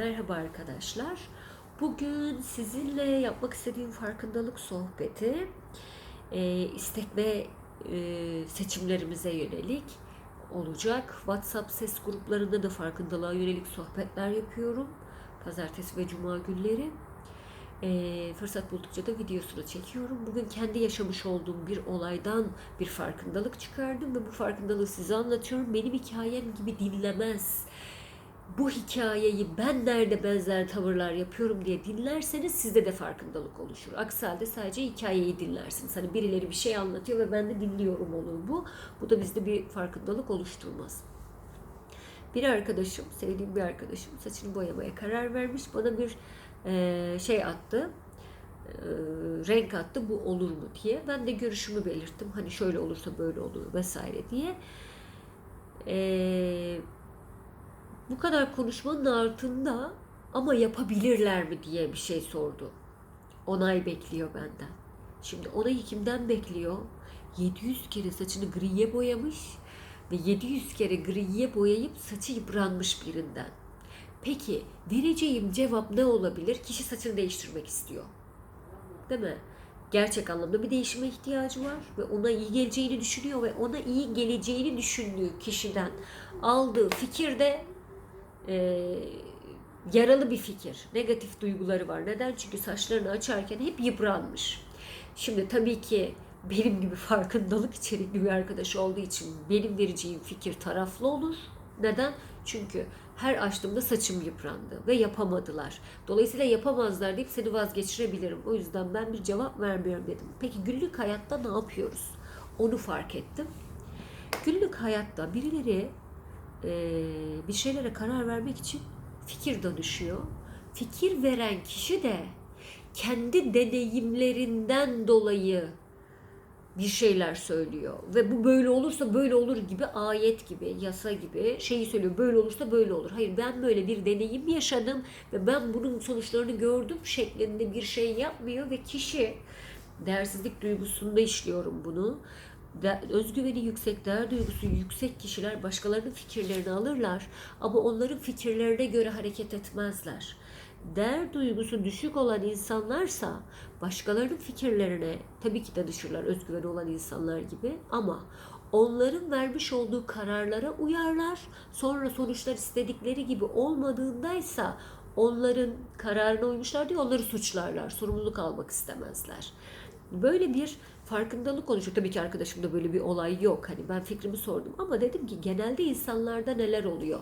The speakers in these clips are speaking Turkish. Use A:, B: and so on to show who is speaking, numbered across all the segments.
A: Merhaba arkadaşlar. Bugün sizinle yapmak istediğim farkındalık sohbeti e, istek ve e, seçimlerimize yönelik olacak. WhatsApp ses gruplarında da farkındalığa yönelik sohbetler yapıyorum. Pazartesi ve Cuma günleri. E, fırsat buldukça da videosunu çekiyorum. Bugün kendi yaşamış olduğum bir olaydan bir farkındalık çıkardım ve bu farkındalığı size anlatıyorum. Benim hikayem gibi dinlemez bu hikayeyi ben nerede benzer tavırlar yapıyorum diye dinlerseniz sizde de farkındalık oluşur. Aksi halde sadece hikayeyi dinlersiniz. Hani birileri bir şey anlatıyor ve ben de dinliyorum olur bu. Bu da bizde bir farkındalık oluşturmaz. Bir arkadaşım, sevdiğim bir arkadaşım saçını boyamaya karar vermiş. Bana bir e, şey attı, e, renk attı bu olur mu diye. Ben de görüşümü belirttim. Hani şöyle olursa böyle olur vesaire diye. Eee bu kadar konuşmanın altında ama yapabilirler mi diye bir şey sordu. Onay bekliyor benden. Şimdi onayı kimden bekliyor? 700 kere saçını griye boyamış ve 700 kere griye boyayıp saçı yıpranmış birinden. Peki vereceğim cevap ne olabilir? Kişi saçını değiştirmek istiyor. Değil mi? Gerçek anlamda bir değişime ihtiyacı var ve ona iyi geleceğini düşünüyor ve ona iyi geleceğini düşündüğü kişiden aldığı fikir de e, yaralı bir fikir. Negatif duyguları var. Neden? Çünkü saçlarını açarken hep yıpranmış. Şimdi tabii ki benim gibi farkındalık içerikli bir arkadaş olduğu için benim vereceğim fikir taraflı olur. Neden? Çünkü her açtığımda saçım yıprandı ve yapamadılar. Dolayısıyla yapamazlar deyip seni vazgeçirebilirim. O yüzden ben bir cevap vermiyorum dedim. Peki günlük hayatta ne yapıyoruz? Onu fark ettim. Günlük hayatta birileri e, bir şeylere karar vermek için fikir danışıyor. Fikir veren kişi de kendi deneyimlerinden dolayı bir şeyler söylüyor ve bu böyle olursa böyle olur gibi ayet gibi yasa gibi şeyi söylüyor böyle olursa böyle olur. Hayır ben böyle bir deneyim yaşadım ve ben bunun sonuçlarını gördüm şeklinde bir şey yapmıyor ve kişi değersizlik duygusunda işliyorum bunu de, özgüveni yüksek, değer duygusu yüksek kişiler başkalarının fikirlerini alırlar ama onların fikirlerine göre hareket etmezler. Değer duygusu düşük olan insanlarsa başkalarının fikirlerine tabii ki danışırlar özgüveni olan insanlar gibi ama onların vermiş olduğu kararlara uyarlar. Sonra sonuçlar istedikleri gibi olmadığındaysa onların kararına uymuşlar diye onları suçlarlar. Sorumluluk almak istemezler. Böyle bir farkındalık oluşuyor. Tabii ki arkadaşımda böyle bir olay yok. Hani ben fikrimi sordum ama dedim ki genelde insanlarda neler oluyor?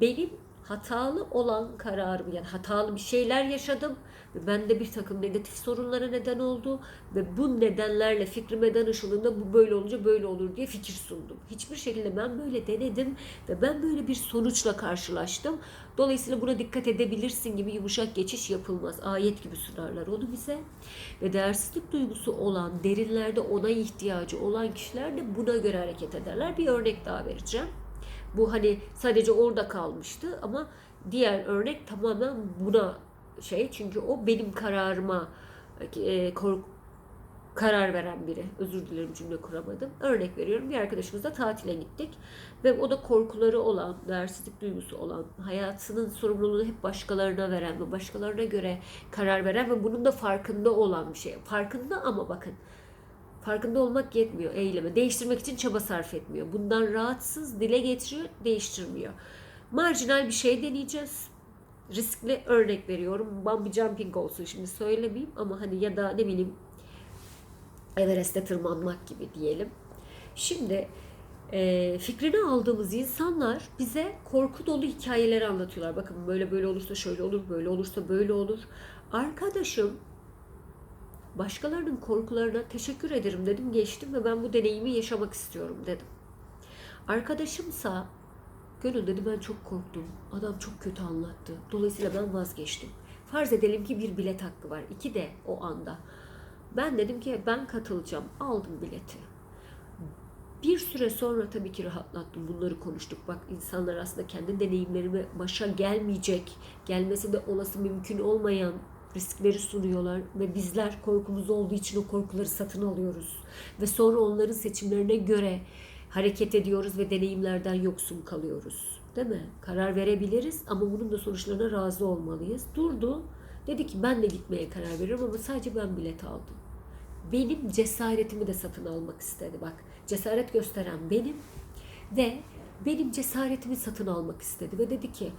A: Benim hatalı olan kararım yani hatalı bir şeyler yaşadım ve bende bir takım negatif sorunlara neden oldu ve bu nedenlerle fikrime danışıldığında bu böyle olunca böyle olur diye fikir sundum. Hiçbir şekilde ben böyle denedim ve ben böyle bir sonuçla karşılaştım. Dolayısıyla buna dikkat edebilirsin gibi yumuşak geçiş yapılmaz. Ayet gibi sunarlar onu bize. Ve değersizlik duygusu olan, derinlerde ona ihtiyacı olan kişiler de buna göre hareket ederler. Bir örnek daha vereceğim. Bu hani sadece orada kalmıştı ama diğer örnek tamamen buna şey çünkü o benim kararıma e, kork karar veren biri. Özür dilerim cümle kuramadım. Örnek veriyorum. Bir arkadaşımızla tatile gittik. Ve o da korkuları olan, değersizlik duygusu olan, hayatının sorumluluğunu hep başkalarına veren ve başkalarına göre karar veren ve bunun da farkında olan bir şey. Farkında ama bakın Farkında olmak yetmiyor eyleme. Değiştirmek için çaba sarf etmiyor. Bundan rahatsız, dile getiriyor, değiştirmiyor. Marjinal bir şey deneyeceğiz. Riskli örnek veriyorum. Bungee jumping olsun şimdi söylemeyeyim ama hani ya da ne bileyim Everest'e tırmanmak gibi diyelim. Şimdi e, fikrini aldığımız insanlar bize korku dolu hikayeleri anlatıyorlar. Bakın böyle böyle olursa şöyle olur, böyle olursa böyle olur. Arkadaşım başkalarının korkularına teşekkür ederim dedim geçtim ve ben bu deneyimi yaşamak istiyorum dedim. Arkadaşımsa Gönül dedi ben çok korktum. Adam çok kötü anlattı. Dolayısıyla ben vazgeçtim. Farz edelim ki bir bilet hakkı var. İki de o anda. Ben dedim ki ben katılacağım. Aldım bileti. Bir süre sonra tabii ki rahatlattım. Bunları konuştuk. Bak insanlar aslında kendi deneyimlerime başa gelmeyecek, gelmesi de olası mümkün olmayan riskleri sunuyorlar ve bizler korkumuz olduğu için o korkuları satın alıyoruz ve sonra onların seçimlerine göre hareket ediyoruz ve deneyimlerden yoksun kalıyoruz. değil mi? Karar verebiliriz ama bunun da sonuçlarına razı olmalıyız. Durdu. Dedi ki ben de gitmeye karar veriyorum ama sadece ben bilet aldım. Benim cesaretimi de satın almak istedi. Bak cesaret gösteren benim ve benim cesaretimi satın almak istedi ve dedi ki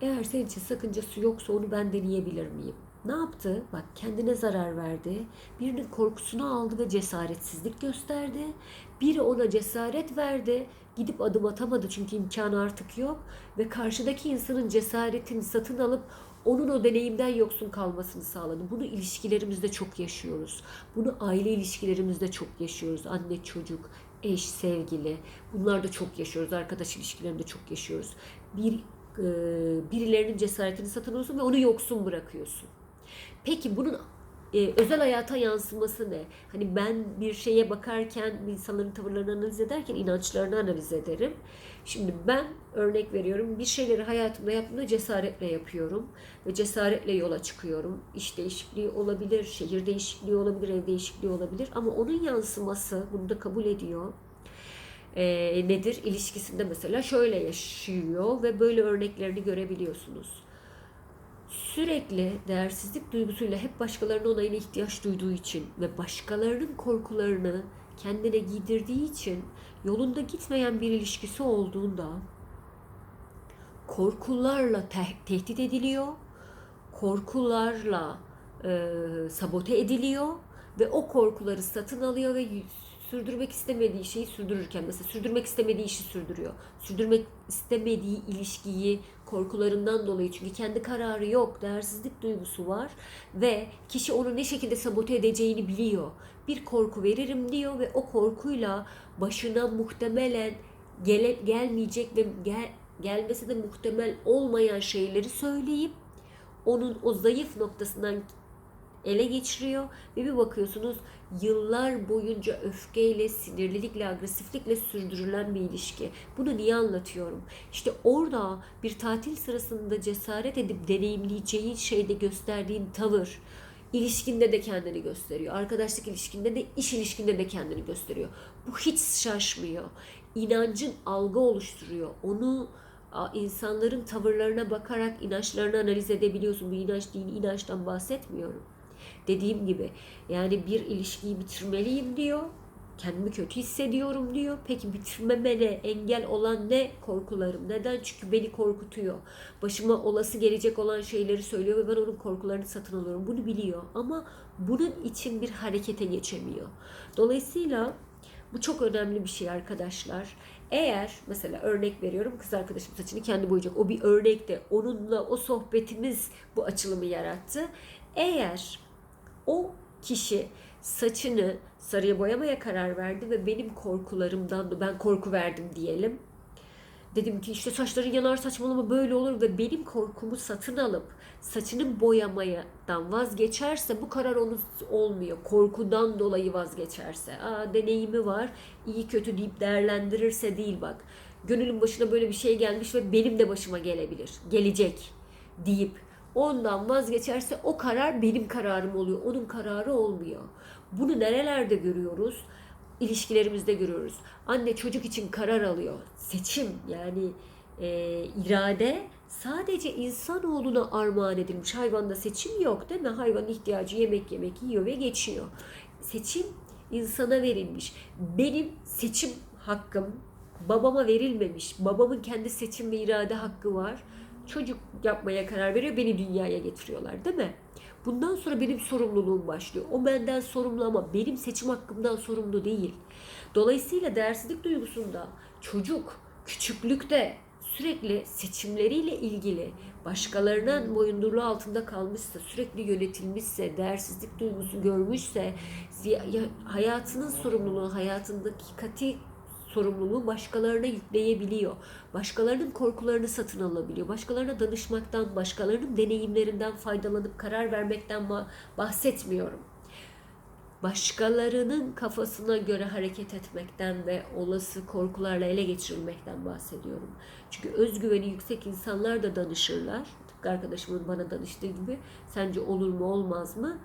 A: eğer senin için sakıncası yoksa onu ben deneyebilir miyim? Ne yaptı? Bak kendine zarar verdi. Birinin korkusunu aldı ve cesaretsizlik gösterdi. Biri ona cesaret verdi. Gidip adım atamadı çünkü imkanı artık yok. Ve karşıdaki insanın cesaretini satın alıp onun o deneyimden yoksun kalmasını sağladı. Bunu ilişkilerimizde çok yaşıyoruz. Bunu aile ilişkilerimizde çok yaşıyoruz. Anne çocuk, eş, sevgili. Bunlarda çok yaşıyoruz. Arkadaş ilişkilerinde çok yaşıyoruz. Bir birilerinin cesaretini satın alıyorsun ve onu yoksun bırakıyorsun. Peki bunun e, özel hayata yansıması ne? Hani ben bir şeye bakarken insanların tavırlarını analiz ederken inançlarını analiz ederim. Şimdi ben örnek veriyorum bir şeyleri hayatımda yaptığımda cesaretle yapıyorum ve cesaretle yola çıkıyorum. İş değişikliği olabilir, şehir değişikliği olabilir, ev değişikliği olabilir ama onun yansıması bunu da kabul ediyor. E, nedir? İlişkisinde mesela şöyle yaşıyor ve böyle örneklerini görebiliyorsunuz sürekli değersizlik duygusuyla hep başkalarının onayına ihtiyaç duyduğu için ve başkalarının korkularını kendine giydirdiği için yolunda gitmeyen bir ilişkisi olduğunda korkularla te- tehdit ediliyor, korkularla e, sabote ediliyor ve o korkuları satın alıyor ve sürdürmek istemediği şeyi sürdürürken mesela sürdürmek istemediği işi sürdürüyor. Sürdürmek istemediği ilişkiyi korkularından dolayı çünkü kendi kararı yok, değersizlik duygusu var ve kişi onu ne şekilde sabote edeceğini biliyor. Bir korku veririm diyor ve o korkuyla başına muhtemelen gele, gelmeyecek ve gel, gelmesi de muhtemel olmayan şeyleri söyleyip onun o zayıf noktasından ele geçiriyor ve bir bakıyorsunuz yıllar boyunca öfkeyle, sinirlilikle, agresiflikle sürdürülen bir ilişki. Bunu niye anlatıyorum? İşte orada bir tatil sırasında cesaret edip deneyimleyeceğin şeyde gösterdiğin tavır, ilişkinde de kendini gösteriyor. Arkadaşlık ilişkinde de, iş ilişkinde de kendini gösteriyor. Bu hiç şaşmıyor. İnancın algı oluşturuyor. Onu insanların tavırlarına bakarak inançlarını analiz edebiliyorsun. Bu inanç değil, inançtan bahsetmiyorum. Dediğim gibi yani bir ilişkiyi bitirmeliyim diyor. Kendimi kötü hissediyorum diyor. Peki bitirmemene engel olan ne? Korkularım. Neden? Çünkü beni korkutuyor. Başıma olası gelecek olan şeyleri söylüyor ve ben onun korkularını satın alıyorum. Bunu biliyor ama bunun için bir harekete geçemiyor. Dolayısıyla bu çok önemli bir şey arkadaşlar. Eğer mesela örnek veriyorum kız arkadaşım saçını kendi boyayacak. O bir örnekte onunla o sohbetimiz bu açılımı yarattı. Eğer o kişi saçını sarıya boyamaya karar verdi ve benim korkularımdan ben korku verdim diyelim. Dedim ki işte saçların yanar saçmalama böyle olur ve benim korkumu satın alıp saçını boyamadan vazgeçerse bu karar onun olmuyor. Korkudan dolayı vazgeçerse. Aa deneyimi var iyi kötü deyip değerlendirirse değil bak. Gönülün başına böyle bir şey gelmiş ve benim de başıma gelebilir. Gelecek deyip ondan vazgeçerse o karar benim kararım oluyor. Onun kararı olmuyor. Bunu nerelerde görüyoruz? İlişkilerimizde görüyoruz. Anne çocuk için karar alıyor. Seçim yani e, irade sadece insanoğluna armağan edilmiş. Hayvanda seçim yok değil mi? Hayvan ihtiyacı yemek yemek yiyor ve geçiyor. Seçim insana verilmiş. Benim seçim hakkım babama verilmemiş. Babamın kendi seçim ve irade hakkı var çocuk yapmaya karar veriyor, beni dünyaya getiriyorlar değil mi? Bundan sonra benim sorumluluğum başlıyor. O benden sorumlu ama benim seçim hakkımdan sorumlu değil. Dolayısıyla değersizlik duygusunda çocuk küçüklükte sürekli seçimleriyle ilgili başkalarının boyundurluğu altında kalmışsa, sürekli yönetilmişse, değersizlik duygusu görmüşse, hayatının sorumluluğu, hayatındaki kati sorumluluğu başkalarına yükleyebiliyor. Başkalarının korkularını satın alabiliyor. Başkalarına danışmaktan, başkalarının deneyimlerinden faydalanıp karar vermekten bahsetmiyorum. Başkalarının kafasına göre hareket etmekten ve olası korkularla ele geçirilmekten bahsediyorum. Çünkü özgüveni yüksek insanlar da danışırlar. Tıpkı arkadaşımın bana danıştığı gibi sence olur mu olmaz mı?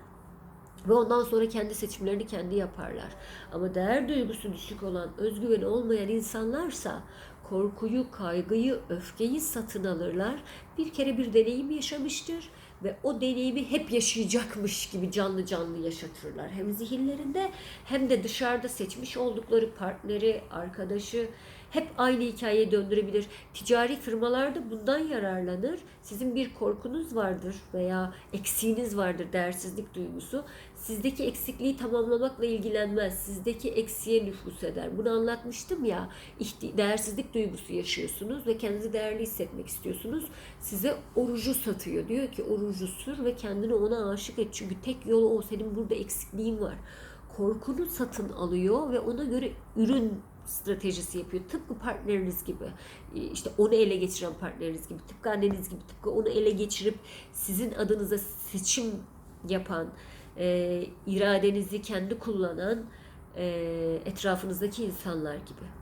A: Ve ondan sonra kendi seçimlerini kendi yaparlar. Ama değer duygusu düşük olan, özgüveni olmayan insanlarsa korkuyu, kaygıyı, öfkeyi satın alırlar. Bir kere bir deneyim yaşamıştır ve o deneyimi hep yaşayacakmış gibi canlı canlı yaşatırlar. Hem zihinlerinde hem de dışarıda seçmiş oldukları partneri, arkadaşı hep aynı hikayeye döndürebilir. Ticari firmalarda bundan yararlanır. Sizin bir korkunuz vardır veya eksiğiniz vardır, değersizlik duygusu. Sizdeki eksikliği tamamlamakla ilgilenmez. Sizdeki eksiğe nüfus eder. Bunu anlatmıştım ya. değersizlik duygusu yaşıyorsunuz ve kendinizi değerli hissetmek istiyorsunuz. Size orucu satıyor. Diyor ki orucu sür ve kendini ona aşık et. Çünkü tek yolu o. Senin burada eksikliğin var. Korkunu satın alıyor ve ona göre ürün stratejisi yapıyor. Tıpkı partneriniz gibi. Ee, işte onu ele geçiren partneriniz gibi. Tıpkı anneniz gibi. Tıpkı onu ele geçirip sizin adınıza seçim yapan, e, iradenizi kendi kullanan e, etrafınızdaki insanlar gibi.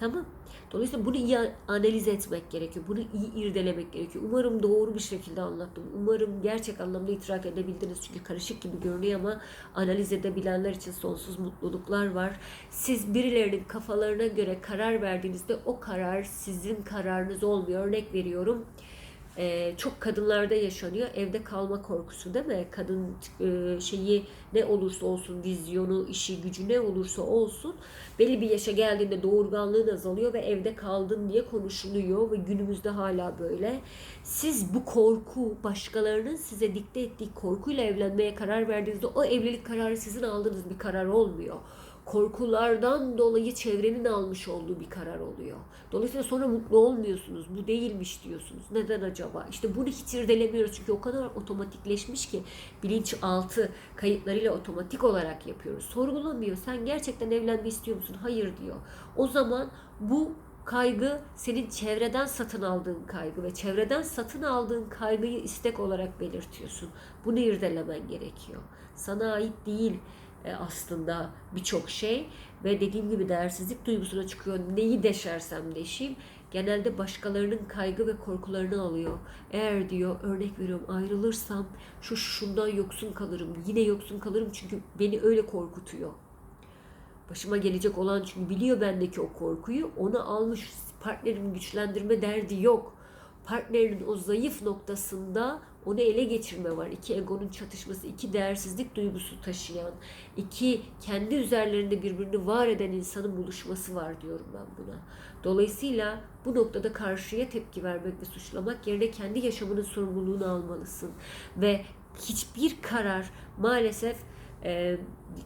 A: Tamam. Dolayısıyla bunu iyi analiz etmek gerekiyor. Bunu iyi irdelemek gerekiyor. Umarım doğru bir şekilde anlattım. Umarım gerçek anlamda idrak edebildiniz. Çünkü karışık gibi görünüyor ama analiz edebilenler için sonsuz mutluluklar var. Siz birilerinin kafalarına göre karar verdiğinizde o karar sizin kararınız olmuyor. Örnek veriyorum. Ee, çok kadınlarda yaşanıyor evde kalma korkusu değil mi? Kadın e, şeyi ne olursa olsun vizyonu, işi, gücü ne olursa olsun belli bir yaşa geldiğinde doğurganlığın azalıyor ve evde kaldın diye konuşuluyor ve günümüzde hala böyle. Siz bu korku, başkalarının size dikte ettiği korkuyla evlenmeye karar verdiğinizde o evlilik kararı sizin aldığınız bir karar olmuyor korkulardan dolayı çevrenin almış olduğu bir karar oluyor. Dolayısıyla sonra mutlu olmuyorsunuz. Bu değilmiş diyorsunuz. Neden acaba? İşte bunu hiç irdelemiyoruz çünkü o kadar otomatikleşmiş ki bilinçaltı kayıtlarıyla otomatik olarak yapıyoruz. Sorgulamıyor. Sen gerçekten evlenme istiyor musun? Hayır diyor. O zaman bu kaygı senin çevreden satın aldığın kaygı ve çevreden satın aldığın kaygıyı istek olarak belirtiyorsun. Bunu irdelemen gerekiyor. Sana ait değil aslında birçok şey ve dediğim gibi değersizlik duygusuna çıkıyor. Neyi deşersem deşeyim genelde başkalarının kaygı ve korkularını alıyor. Eğer diyor örnek veriyorum ayrılırsam şu şundan yoksun kalırım. Yine yoksun kalırım çünkü beni öyle korkutuyor. Başıma gelecek olan çünkü biliyor bendeki o korkuyu. Onu almış partnerimi güçlendirme derdi yok. Partnerinin o zayıf noktasında onu ele geçirme var. İki egonun çatışması, iki değersizlik duygusu taşıyan, iki kendi üzerlerinde birbirini var eden insanın buluşması var diyorum ben buna. Dolayısıyla bu noktada karşıya tepki vermek ve suçlamak yerine kendi yaşamının sorumluluğunu almalısın. Ve hiçbir karar maalesef e,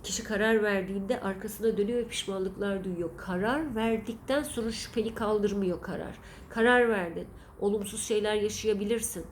A: kişi karar verdiğinde arkasına dönüyor ve pişmanlıklar duyuyor. Karar verdikten sonra şüpheli kaldırmıyor karar. Karar verdin. Olumsuz şeyler yaşayabilirsin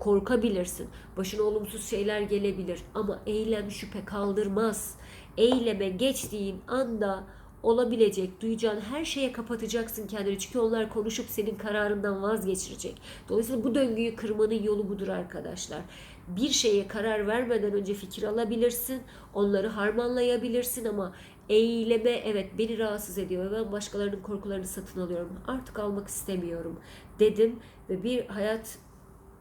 A: korkabilirsin. Başına olumsuz şeyler gelebilir ama eylem şüphe kaldırmaz. Eyleme geçtiğin anda olabilecek, duyacağın her şeye kapatacaksın kendini. Çünkü onlar konuşup senin kararından vazgeçirecek. Dolayısıyla bu döngüyü kırmanın yolu budur arkadaşlar. Bir şeye karar vermeden önce fikir alabilirsin, onları harmanlayabilirsin ama eyleme evet beni rahatsız ediyor ben başkalarının korkularını satın alıyorum. Artık almak istemiyorum dedim ve bir hayat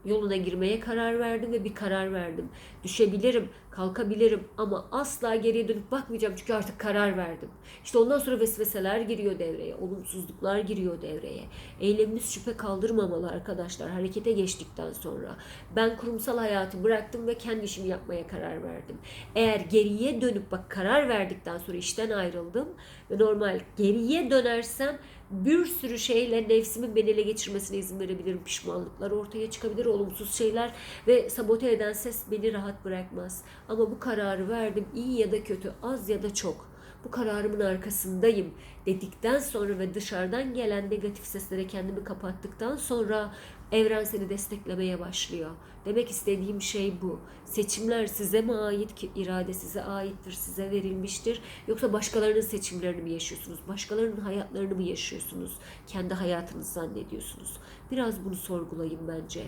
A: yoluna girmeye karar verdim ve bir karar verdim. Düşebilirim, kalkabilirim ama asla geriye dönüp bakmayacağım çünkü artık karar verdim. İşte ondan sonra vesveseler giriyor devreye, olumsuzluklar giriyor devreye. Eylemimiz şüphe kaldırmamalı arkadaşlar harekete geçtikten sonra. Ben kurumsal hayatı bıraktım ve kendi işimi yapmaya karar verdim. Eğer geriye dönüp bak karar verdikten sonra işten ayrıldım ve normal geriye dönersem bir sürü şeyle nefsimin beni ele geçirmesine izin verebilirim. Pişmanlıklar ortaya çıkabilir, olumsuz şeyler ve sabote eden ses beni rahat bırakmaz. Ama bu kararı verdim iyi ya da kötü, az ya da çok. Bu kararımın arkasındayım dedikten sonra ve dışarıdan gelen negatif seslere kendimi kapattıktan sonra evren seni desteklemeye başlıyor. Demek istediğim şey bu. Seçimler size mi ait ki irade size aittir, size verilmiştir? Yoksa başkalarının seçimlerini mi yaşıyorsunuz? Başkalarının hayatlarını mı yaşıyorsunuz? Kendi hayatınız zannediyorsunuz. Biraz bunu sorgulayın bence.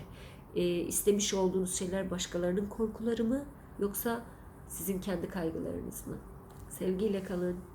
A: E, istemiş olduğunuz şeyler başkalarının korkuları mı? Yoksa sizin kendi kaygılarınız mı? Sevgiyle kalın.